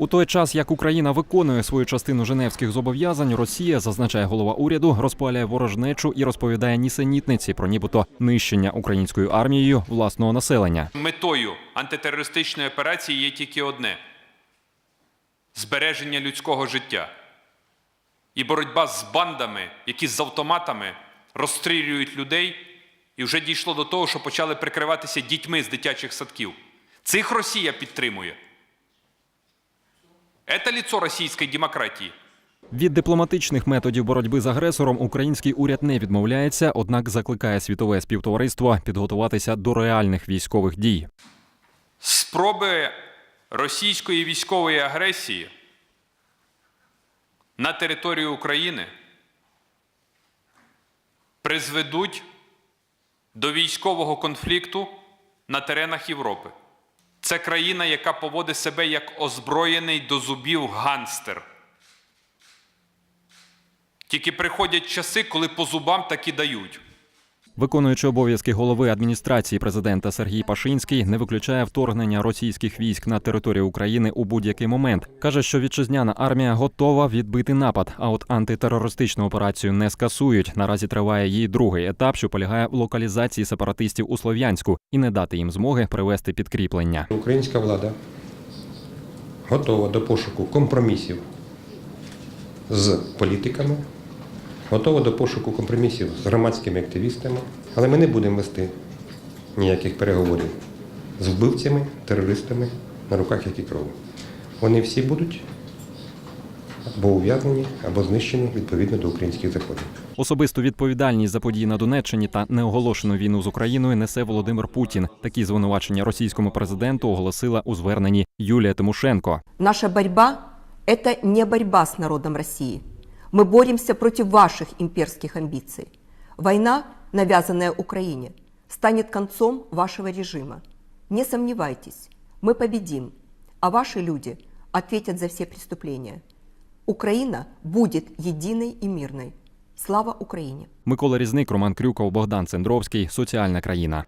У той час, як Україна виконує свою частину женевських зобов'язань, Росія, зазначає голова уряду, розпалює ворожнечу і розповідає нісенітниці про нібито нищення українською армією власного населення. Метою антитерористичної операції є тільки одне збереження людського життя і боротьба з бандами, які з автоматами розстрілюють людей, і вже дійшло до того, що почали прикриватися дітьми з дитячих садків. Цих Росія підтримує. Це ліцо російської демократії. Від дипломатичних методів боротьби з агресором український уряд не відмовляється, однак закликає світове співтовариство підготуватися до реальних військових дій. Спроби російської військової агресії на територію України призведуть до військового конфлікту на теренах Європи. Це країна, яка поводить себе як озброєний до зубів ганстер. Тільки приходять часи, коли по зубам таки дають. Виконуючи обов'язки голови адміністрації президента Сергій Пашинський не виключає вторгнення російських військ на територію України у будь-який момент. каже, що вітчизняна армія готова відбити напад. А от антитерористичну операцію не скасують. Наразі триває її другий етап, що полягає в локалізації сепаратистів у Слов'янську і не дати їм змоги привести підкріплення. Українська влада готова до пошуку компромісів з політиками, готова до пошуку компромісів з громадськими активістами, але ми не будемо вести ніяких переговорів з вбивцями, терористами, на руках які кров. Вони всі будуть або ув'язнені, або знищені відповідно до українських законів. Особисту відповідальність за події на Донеччині та неоголошену війну з Україною несе Володимир Путін. Такі звинувачення російському президенту оголосила у зверненні Юлія Тимошенко. Наша борьба – это не борьба с народом России. Мы боремся против ваших имперских амбиций. Война, навязанная Украине, станет концом вашего режима. Не сомневайтесь, мы победим, а ваши люди ответят за все преступления. Украина будет единой и мирной. Слава Украине! Микола Різник, Роман Крюков, Богдан Цендровський. Соціальна країна.